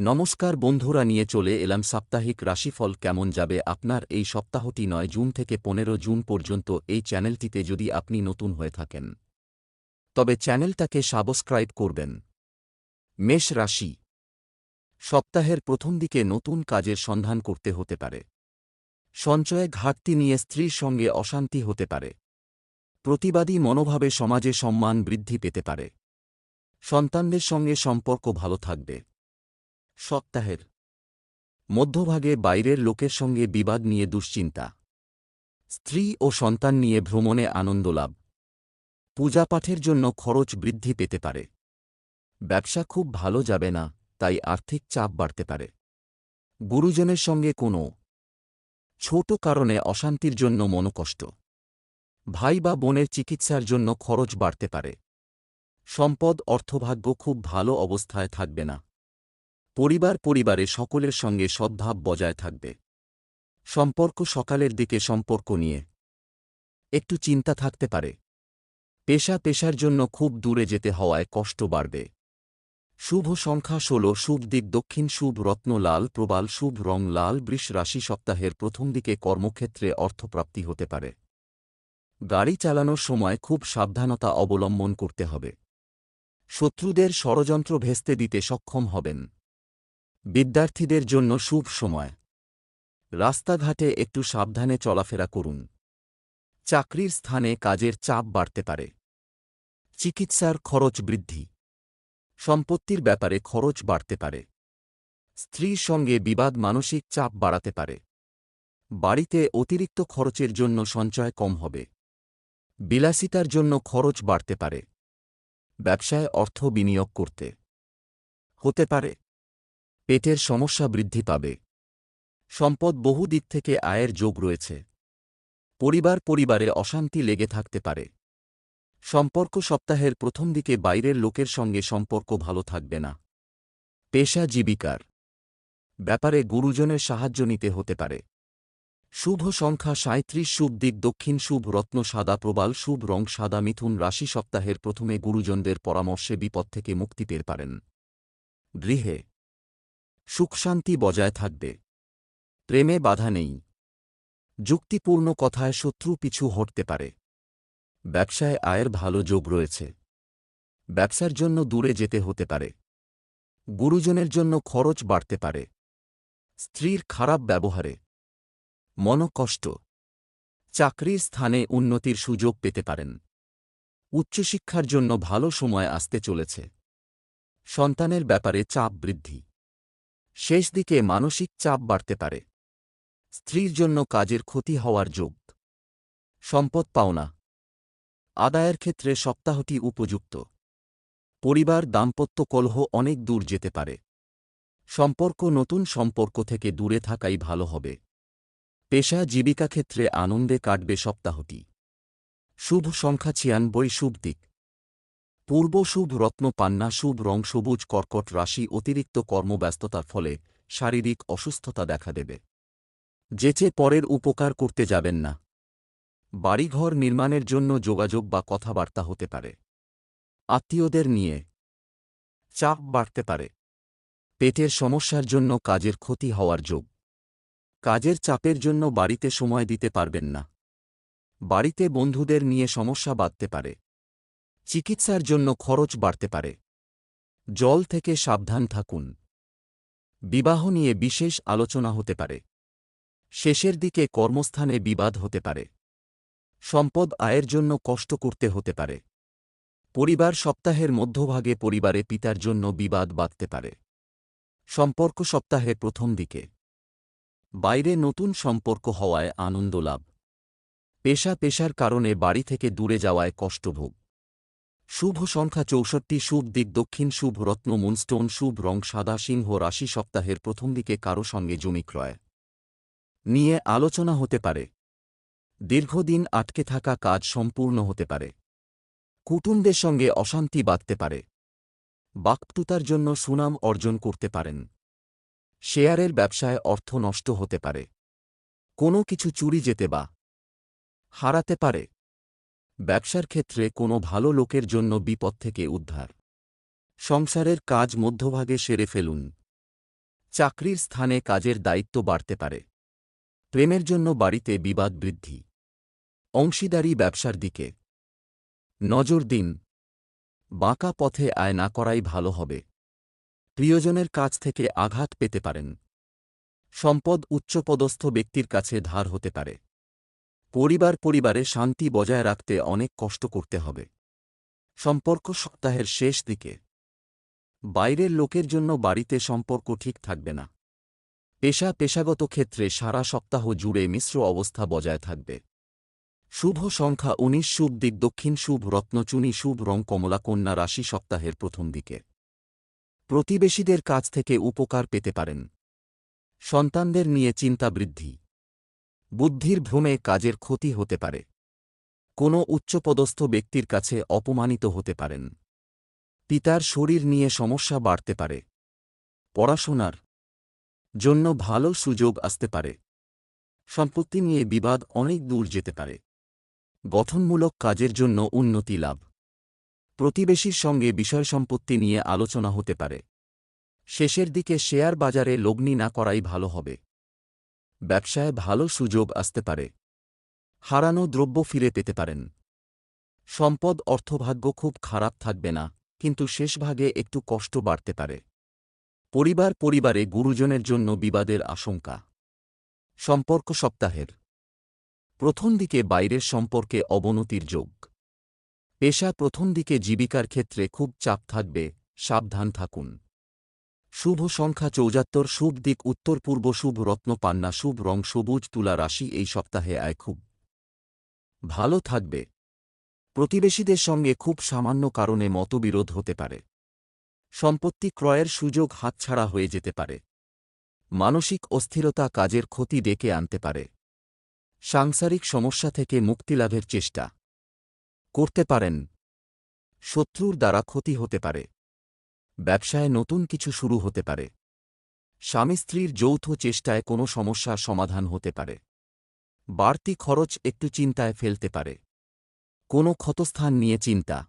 নমস্কার বন্ধুরা, নিয়ে চলে এলাম সাপ্তাহিক রাশিফল কেমন যাবে আপনার এই সপ্তাহটি নয় জুন থেকে পনেরো জুন পর্যন্ত এই চ্যানেলটিতে যদি আপনি নতুন হয়ে থাকেন। তবে চ্যানেলটাকে সাবস্ক্রাইব করবেন। মেষ রাশি। সপ্তাহের প্রথম দিকে নতুন কাজের সন্ধান করতে হতে পারে। সঞ্চয়ে ঘাটতি নিয়ে স্ত্রীর সঙ্গে অশান্তি হতে পারে। প্রতিবাদী মনোভাবে সমাজে সম্মান বৃদ্ধি পেতে পারে। সন্তানদের সঙ্গে সম্পর্ক ভালো থাকবে। সপ্তাহের। মধ্যভাগে বাইরের লোকের সঙ্গে বিবাদ নিয়ে দুশ্চিন্তা। স্ত্রী ও সন্তান নিয়ে ভ্রমণে আনন্দ লাভ। পূজাপাঠের জন্য খরচ বৃদ্ধি পেতে পারে। ব্যবসা খুব ভালো যাবে না, তাই আর্থিক চাপ বাড়তে পারে। গুরুজনের সঙ্গে কোনো ছোট কারণে অশান্তির জন্য মনোকষ্ট। ভাই বা বোনের চিকিৎসার জন্য খরচ বাড়তে পারে। সম্পদ অর্থভাগ্য খুব ভালো অবস্থায় থাকবে না। পরিবার পরিবারে সকলের সঙ্গে সদ্ভাব বজায় থাকবে। সম্পর্ক সকালের দিকে সম্পর্ক নিয়ে। একটু চিন্তা থাকতে পারে। পেশা পেশার জন্য খুব দূরে যেতে হওয়ায় কষ্ট বাড়বে। শুভ সংখ্যা ষোল, শুভ দিক দক্ষিণ, শুভ রত্ন লাল, প্রবাল, শুভ রং লাল, বৃষ রাশি সপ্তাহের প্রথম দিকে কর্মক্ষেত্রে অর্থপ্রাপ্তি হতে পারে। গাড়ি চালানোর সময় খুব সাবধানতা অবলম্বন করতে হবে। শত্রুদের ষড়যন্ত্র ভেস্তে দিতে সক্ষম হবেন। বিদ্যার্থীদের জন্য শুভ সময়। রাস্তাঘাটে একটু সাবধানে চলাফেরা করুন। চাকরির স্থানে কাজের চাপ বাড়তে পারে। চিকিৎসার খরচ বৃদ্ধি। সম্পত্তির ব্যাপারে খরচ বাড়তে পারে। স্ত্রীর সঙ্গে বিবাদ মানসিক চাপ বাড়াতে পারে। বাড়িতে অতিরিক্ত খরচের জন্য সঞ্চয় কম হবে। বিলাসিতার জন্য খরচ বাড়তে পারে। ব্যবসায় অর্থ বিনিয়োগ করতে। হতে পারে। পেটের সমস্যা বৃদ্ধি পাবে। সম্পদ বহু দিক থেকে আয়ের যোগ রয়েছে। পরিবার পরিবারে অশান্তি লেগে থাকতে পারে। সম্পর্ক সপ্তাহের প্রথম দিকে বাইরের লোকের সঙ্গে সম্পর্ক ভালো থাকবে না। পেশা জীবিকার ব্যাপারে গুরুজনের সাহায্য নিতে হতে পারে। শুভ সংখ্যা সাঁত্রিশ শুভ দিক দক্ষিণ, শুভ রত্ন সাদা প্রবাল, শুভ রং সাদা মিথুন রাশি সপ্তাহের প্রথমে গুরুজনদের পরামর্শে বিপদ থেকে মুক্তি পেতে পারেন। গৃহে সুখশান্তি বজায় থাকবে। প্রেমে বাধা নেই। যুক্তিপূর্ণ কথায় শত্রু পিছু হটতে পারে। ব্যবসায় আয়ের ভালো যোগ রয়েছে। ব্যবসার জন্য দূরে যেতে হতে পারে। গুরুজনের জন্য খরচ বাড়তে পারে। স্ত্রীর খারাপ ব্যবহারে। মনকষ্ট। চাকরির স্থানে উন্নতির সুযোগ পেতে পারেন। উচ্চশিক্ষার জন্য ভালো সময় আসতে চলেছে। সন্তানের ব্যাপারে চাপ বৃদ্ধি। শেষ দিকে মানসিক চাপ বাড়তে পারে। স্ত্রীর জন্য কাজের ক্ষতি হওয়ার যোগ। সম্পদ পাওনা আদায়ের ক্ষেত্রে সপ্তাহটি উপযুক্ত। পরিবার দাম্পত্য কলহ অনেক দূর যেতে পারে। সম্পর্ক নতুন সম্পর্ক থেকে দূরে থাকাই ভালো হবে। পেশা জীবিকা ক্ষেত্রে আনন্দে কাটবে সপ্তাহটি। শুভ সংখ্যা ছিয়ানব্বই, শুভ দিক। পূর্ব রত্ন, পান্না রং, সবুজ কর্কট রাশি, অতিরিক্ত কর্মব্যস্ততার ফলে শারীরিক অসুস্থতা দেখা দেবে। যেচে পরের উপকার করতে যাবেন না। বাড়িঘর নির্মাণের জন্য যোগাযোগ বা কথাবার্তা হতে পারে। আত্মীয়দের নিয়ে চাপ বাড়তে পারে। পেটের সমস্যার জন্য কাজের ক্ষতি হওয়ার যোগ। কাজের চাপের জন্য বাড়িতে সময় দিতে পারবেন না। বাড়িতে বন্ধুদের নিয়ে সমস্যা বাঁধতে পারে। চিকিৎসার জন্য খরচ বাড়তে পারে। জল থেকে সাবধান থাকুন। বিবাহ নিয়ে বিশেষ আলোচনা হতে পারে। শেষের দিকে কর্মস্থানে বিবাদ হতে পারে। সম্পদ আয়ের জন্য কষ্ট করতে হতে পারে। পরিবার সপ্তাহের মধ্যভাগে পরিবারে পিতার জন্য বিবাদ বাঁধতে পারে। সম্পর্ক সপ্তাহে প্রথম দিকে। বাইরে নতুন সম্পর্ক হওয়ায় আনন্দ লাভ। পেশা পেশার কারণে বাড়ি থেকে দূরে যাওয়ায় কষ্টভোগ। শুভ সংখ্যা চৌষট্টি, শুভ দিক দক্ষিণ, শুভ রত্ন, মুনস্টোন, শুভ রং, সাদা, সিংহ, রাশি, সপ্তাহের প্রথম দিকে কারও সঙ্গে জমি ক্রয় নিয়ে আলোচনা হতে পারে। দীর্ঘদিন আটকে থাকা কাজ সম্পূর্ণ হতে পারে। কুটুমদের সঙ্গে অশান্তি বাঁধতে পারে। বাক্তুতার জন্য সুনাম অর্জন করতে পারেন। শেয়ারের ব্যবসায় অর্থ নষ্ট হতে পারে। কোনো কিছু চুরি যেতে বা হারাতে পারে। ব্যবসার ক্ষেত্রে কোনো ভালো লোকের জন্য বিপদ থেকে উদ্ধার। সংসারের কাজ মধ্যভাগে সেরে ফেলুন। চাকরির স্থানে কাজের দায়িত্ব বাড়তে পারে। প্রেমের জন্য বাড়িতে বিবাদ বৃদ্ধি। অংশীদারি ব্যবসার দিকে। নজর দিন। বাঁকা পথে আয় না করাই ভালো হবে। প্রিয়জনের কাছ থেকে আঘাত পেতে পারেন। সম্পদ উচ্চপদস্থ ব্যক্তির কাছে ধার হতে পারে। পরিবার পরিবারে শান্তি বজায় রাখতে অনেক কষ্ট করতে হবে। সম্পর্ক সপ্তাহের শেষ দিকে। বাইরের লোকের জন্য বাড়িতে সম্পর্ক ঠিক থাকবে না। পেশা পেশাগত ক্ষেত্রে সারা সপ্তাহ জুড়ে মিশ্র অবস্থা বজায় থাকবে। শুভ সংখ্যা উনিশ, শুভ দিক দক্ষিণ, শুভ রত্নচুনি শুভ রং কমলা, কন্যা রাশি সপ্তাহের প্রথম দিকে। প্রতিবেশীদের কাছ থেকে উপকার পেতে পারেন। সন্তানদের নিয়ে চিন্তা বৃদ্ধি। বুদ্ধির ভ্রমে কাজের ক্ষতি হতে পারে। কোনো উচ্চপদস্থ ব্যক্তির কাছে অপমানিত হতে পারেন। পিতার শরীর নিয়ে সমস্যা বাড়তে পারে। পড়াশোনার জন্য ভালো সুযোগ আসতে পারে। সম্পত্তি নিয়ে বিবাদ অনেক দূর যেতে পারে। গঠনমূলক কাজের জন্য উন্নতি লাভ। প্রতিবেশীর সঙ্গে বিষয় সম্পত্তি নিয়ে আলোচনা হতে পারে। শেষের দিকে শেয়ার বাজারে লগ্নি না করাই ভালো হবে। ব্যবসায় ভালো সুযোগ আসতে পারে। হারানো দ্রব্য ফিরে পেতে পারেন। সম্পদ অর্থভাগ্য খুব খারাপ থাকবে না, কিন্তু শেষভাগে একটু কষ্ট বাড়তে পারে। পরিবার পরিবারে গুরুজনের জন্য বিবাদের আশঙ্কা। সম্পর্ক সপ্তাহের। প্রথম দিকে বাইরের সম্পর্কে অবনতির যোগ। পেশা প্রথম দিকে জীবিকার ক্ষেত্রে খুব চাপ থাকবে, সাবধান থাকুন। শুভ সংখ্যা চৌজাত্তর, শুভ দিক উত্তর পূর্ব, শুভ রত্ন পান্না, শুভ রং সবুজ, তুলা রাশি এই সপ্তাহে আয় খুব ভালো থাকবে। প্রতিবেশীদের সঙ্গে খুব সামান্য কারণে মতবিরোধ হতে পারে। সম্পত্তি ক্রয়ের সুযোগ হাতছাড়া হয়ে যেতে পারে। মানসিক অস্থিরতা কাজের ক্ষতি ডেকে আনতে পারে। সাংসারিক সমস্যা থেকে মুক্তিলাভের চেষ্টা করতে পারেন। শত্রুর দ্বারা ক্ষতি হতে পারে। ব্যবসায় নতুন কিছু শুরু হতে পারে। স্বামী স্ত্রীর যৌথ চেষ্টায় কোনো সমস্যার সমাধান হতে পারে। বাড়তি খরচ একটু চিন্তায় ফেলতে পারে। কোনো ক্ষতস্থান নিয়ে চিন্তা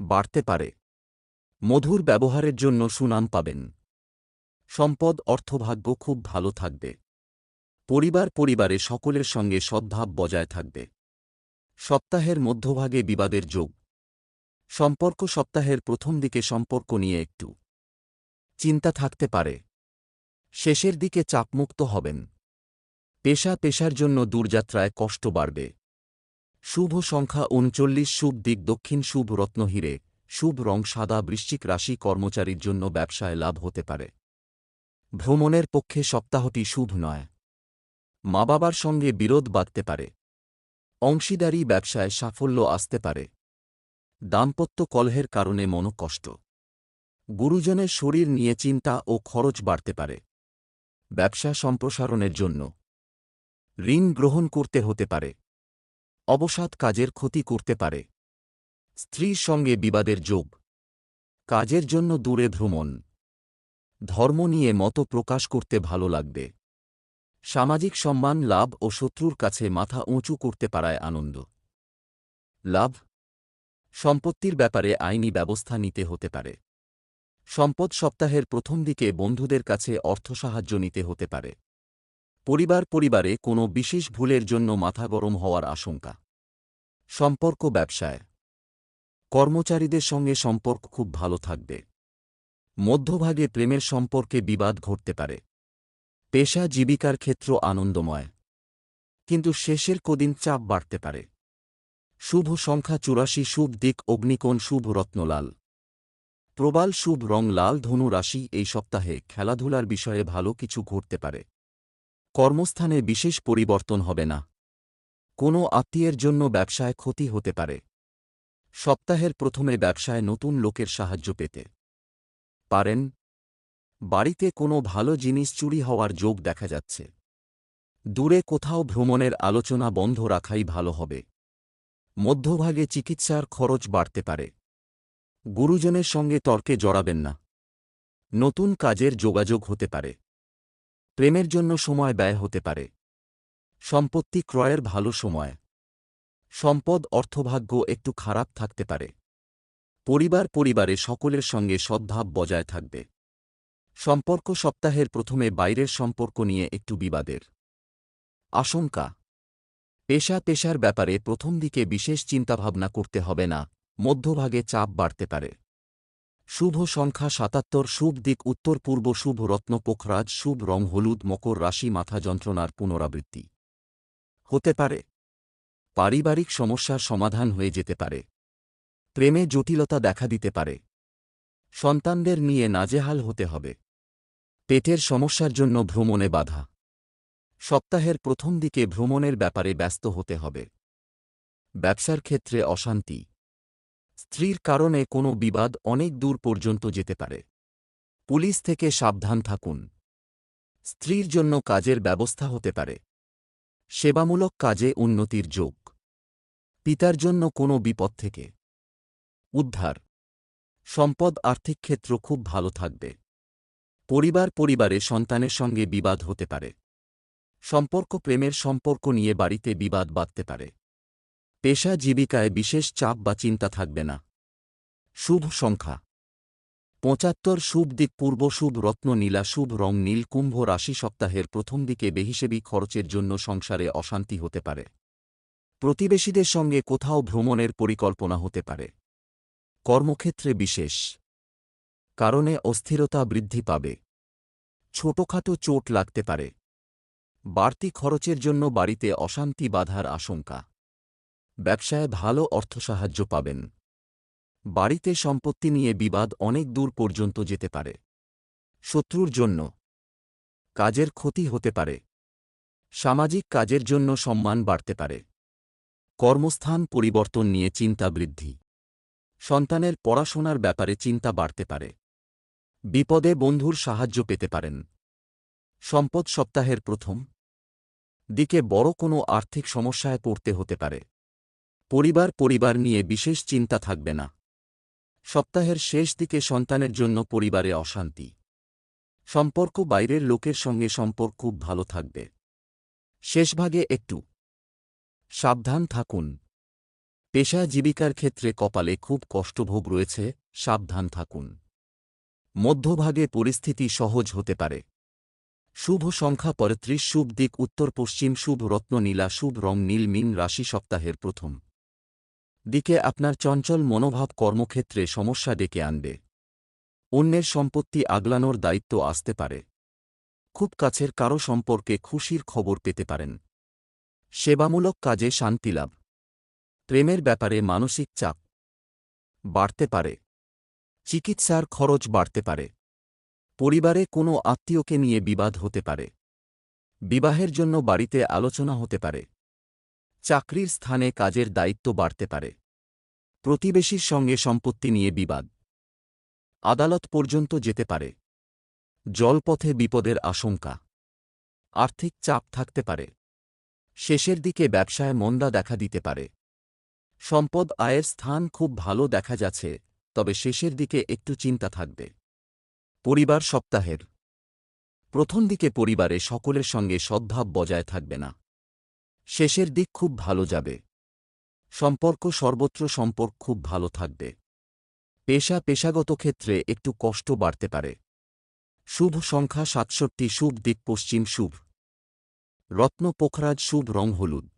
বাড়তে পারে। মধুর ব্যবহারের জন্য সুনাম পাবেন। সম্পদ, অর্থভাগ্য খুব ভালো থাকবে। পরিবার পরিবারে সকলের সঙ্গে সদ্ভাব বজায় থাকবে। সপ্তাহের মধ্যভাগে বিবাদের যোগ। সম্পর্ক সপ্তাহের প্রথম দিকে সম্পর্ক নিয়ে একটু চিন্তা থাকতে পারে। শেষের দিকে চাপমুক্ত হবেন। পেশা পেশার জন্য দূরযাত্রায় কষ্ট বাড়বে। শুভ সংখ্যা উনচল্লিশ, শুভ দিক দক্ষিণ, শুভ রত্নহীরে শুভ রং সাদা, বৃশ্চিক রাশি কর্মচারীর জন্য ব্যবসায় লাভ হতে পারে। ভ্রমণের পক্ষে সপ্তাহটি শুভ নয়। মা বাবার সঙ্গে বিরোধ বাঁধতে পারে। অংশীদারি ব্যবসায় সাফল্য আসতে পারে। দাম্পত্য কলহের কারণে মনকষ্ট। গুরুজনের শরীর নিয়ে চিন্তা ও খরচ বাড়তে পারে। ব্যবসা সম্প্রসারণের জন্য। ঋণ গ্রহণ করতে হতে পারে। অবসাদ কাজের ক্ষতি করতে পারে। স্ত্রীর সঙ্গে বিবাদের যোগ। কাজের জন্য দূরে ভ্রমণ। ধর্ম নিয়ে মত প্রকাশ করতে ভালো লাগবে। সামাজিক সম্মান, লাভ ও শত্রুর কাছে মাথা উঁচু করতে পারায় আনন্দ। লাভ সম্পত্তির ব্যাপারে আইনি ব্যবস্থা নিতে হতে পারে। সম্পদ সপ্তাহের প্রথম দিকে বন্ধুদের কাছে অর্থ সাহায্য নিতে হতে পারে। পরিবার পরিবারে কোনো বিশেষ ভুলের জন্য মাথা গরম হওয়ার আশঙ্কা। সম্পর্ক ব্যবসায়। কর্মচারীদের সঙ্গে সম্পর্ক খুব ভালো থাকবে। মধ্যভাগে প্রেমের সম্পর্কে বিবাদ ঘটতে পারে। পেশা জীবিকার ক্ষেত্র আনন্দময়। কিন্তু শেষের কদিন চাপ বাড়তে পারে। শুভ সংখ্যা চুরাশি, শুভ দিক অগ্নিকোণ, শুভ রত্নলাল। প্রবাল, শুভ রং লাল, ধনু রাশি, এই সপ্তাহে খেলাধুলার বিষয়ে ভালো কিছু ঘটতে পারে। কর্মস্থানে বিশেষ পরিবর্তন হবে না। কোনো আত্মীয়ের জন্য ব্যবসায় ক্ষতি হতে পারে। সপ্তাহের প্রথমে ব্যবসায় নতুন লোকের সাহায্য পেতে। পারেন। বাড়িতে কোনো ভালো জিনিস চুরি হওয়ার যোগ দেখা যাচ্ছে। দূরে কোথাও ভ্রমণের আলোচনা বন্ধ রাখাই ভালো হবে। মধ্যভাগে চিকিৎসার খরচ বাড়তে পারে। গুরুজনের সঙ্গে তর্কে জড়াবেন না। নতুন কাজের যোগাযোগ হতে পারে। প্রেমের জন্য সময় ব্যয় হতে পারে। সম্পত্তি ক্রয়ের ভালো সময়। সম্পদ অর্থভাগ্য একটু খারাপ থাকতে পারে। পরিবার পরিবারে সকলের সঙ্গে সদ্ভাব বজায় থাকবে। সম্পর্ক সপ্তাহের প্রথমে বাইরের সম্পর্ক নিয়ে একটু বিবাদের। আশঙ্কা পেশা পেশার ব্যাপারে প্রথম দিকে বিশেষ চিন্তাভাবনা করতে হবে না, মধ্যভাগে চাপ বাড়তে পারে। শুভ সংখ্যা সাতাত্তর, শুভ দিক উত্তর পূর্ব, শুভ রত্ন পোখরাজ, শুভ রং হলুদ, মকর রাশি, মাথা যন্ত্রণার পুনরাবৃত্তি। হতে পারে। পারিবারিক সমস্যার সমাধান হয়ে যেতে পারে। প্রেমে জটিলতা দেখা দিতে পারে। সন্তানদের নিয়ে নাজেহাল হতে হবে। পেটের সমস্যার জন্য ভ্রমণে বাধা। সপ্তাহের প্রথম দিকে ভ্রমণের ব্যাপারে ব্যস্ত হতে হবে। ব্যবসার ক্ষেত্রে অশান্তি। স্ত্রীর কারণে কোনো বিবাদ অনেক দূর পর্যন্ত যেতে পারে। পুলিশ থেকে সাবধান থাকুন। স্ত্রীর জন্য কাজের ব্যবস্থা হতে পারে। সেবামূলক কাজে উন্নতির যোগ। পিতার জন্য কোনো বিপদ থেকে। উদ্ধার। সম্পদ আর্থিক ক্ষেত্র খুব ভালো থাকবে। পরিবার পরিবারে সন্তানের সঙ্গে বিবাদ হতে পারে। সম্পর্ক প্রেমের সম্পর্ক নিয়ে বাড়িতে বিবাদ বাঁধতে পারে। পেশা জীবিকায় বিশেষ চাপ বা চিন্তা থাকবে না। শুভ সংখ্যা। পঁচাত্তর শুভ দিক পূর্ব শুভ রত্ন নীলা শুভ রং নীল কুম্ভ রাশি সপ্তাহের প্রথম দিকে বেহিসেবি খরচের জন্য সংসারে অশান্তি হতে পারে। প্রতিবেশীদের সঙ্গে কোথাও ভ্রমণের পরিকল্পনা হতে পারে। কর্মক্ষেত্রে বিশেষ। কারণে অস্থিরতা বৃদ্ধি পাবে। ছোটখাটো চোট লাগতে পারে। বাড়তি খরচের জন্য বাড়িতে অশান্তি বাধার আশঙ্কা। ব্যবসায় ভালো অর্থসাহায্য পাবেন। বাড়িতে সম্পত্তি নিয়ে বিবাদ অনেক দূর পর্যন্ত যেতে পারে। শত্রুর জন্য। কাজের ক্ষতি হতে পারে। সামাজিক কাজের জন্য সম্মান বাড়তে পারে। কর্মস্থান পরিবর্তন নিয়ে চিন্তা বৃদ্ধি। সন্তানের পড়াশোনার ব্যাপারে চিন্তা বাড়তে পারে। বিপদে বন্ধুর সাহায্য পেতে পারেন। সম্পদ সপ্তাহের প্রথম। দিকে বড় কোনো আর্থিক সমস্যায় পড়তে হতে পারে। পরিবার পরিবার নিয়ে বিশেষ চিন্তা থাকবে না। সপ্তাহের শেষ দিকে সন্তানের জন্য পরিবারে অশান্তি। সম্পর্ক বাইরের লোকের সঙ্গে সম্পর্ক খুব ভালো থাকবে। শেষভাগে একটু। সাবধান থাকুন। পেশা জীবিকার ক্ষেত্রে কপালে খুব কষ্টভোগ রয়েছে, সাবধান থাকুন। মধ্যভাগে পরিস্থিতি সহজ হতে পারে। শুভ সংখ্যা পঁয়ত্রিশ শুভ দিক উত্তর পশ্চিম, শুভ রত্ন নীলা, শুভ রং নীল, মিন রাশি সপ্তাহের প্রথম। দিকে আপনার চঞ্চল মনোভাব কর্মক্ষেত্রে সমস্যা ডেকে আনবে। অন্যের সম্পত্তি আগলানোর দায়িত্ব আসতে পারে। খুব কাছের কারও সম্পর্কে খুশির খবর পেতে পারেন। সেবামূলক কাজে শান্তিলাভ প্রেমের ব্যাপারে মানসিক চাপ। বাড়তে পারে। চিকিৎসার খরচ বাড়তে পারে। পরিবারে কোনো আত্মীয়কে নিয়ে বিবাদ হতে পারে। বিবাহের জন্য বাড়িতে আলোচনা হতে পারে। চাকরির স্থানে কাজের দায়িত্ব বাড়তে পারে। প্রতিবেশীর সঙ্গে সম্পত্তি নিয়ে বিবাদ। আদালত পর্যন্ত যেতে পারে। জলপথে বিপদের আশঙ্কা। আর্থিক চাপ থাকতে পারে। শেষের দিকে ব্যবসায় মন্দা দেখা দিতে পারে। সম্পদ আয়ের স্থান খুব ভালো দেখা যাচ্ছে, তবে শেষের দিকে একটু চিন্তা থাকবে। পরিবার সপ্তাহের। প্রথম দিকে পরিবারে সকলের সঙ্গে সদ্ভাব বজায় থাকবে না। শেষের দিক খুব ভালো যাবে। সম্পর্ক সর্বত্র সম্পর্ক খুব ভালো থাকবে। পেশা পেশাগত ক্ষেত্রে একটু কষ্ট বাড়তে পারে। শুভ সংখ্যা সাতষট্টি, শুভ দিক পশ্চিম শুভ। রত্ন পোখরাজ, শুভ রং হলুদ।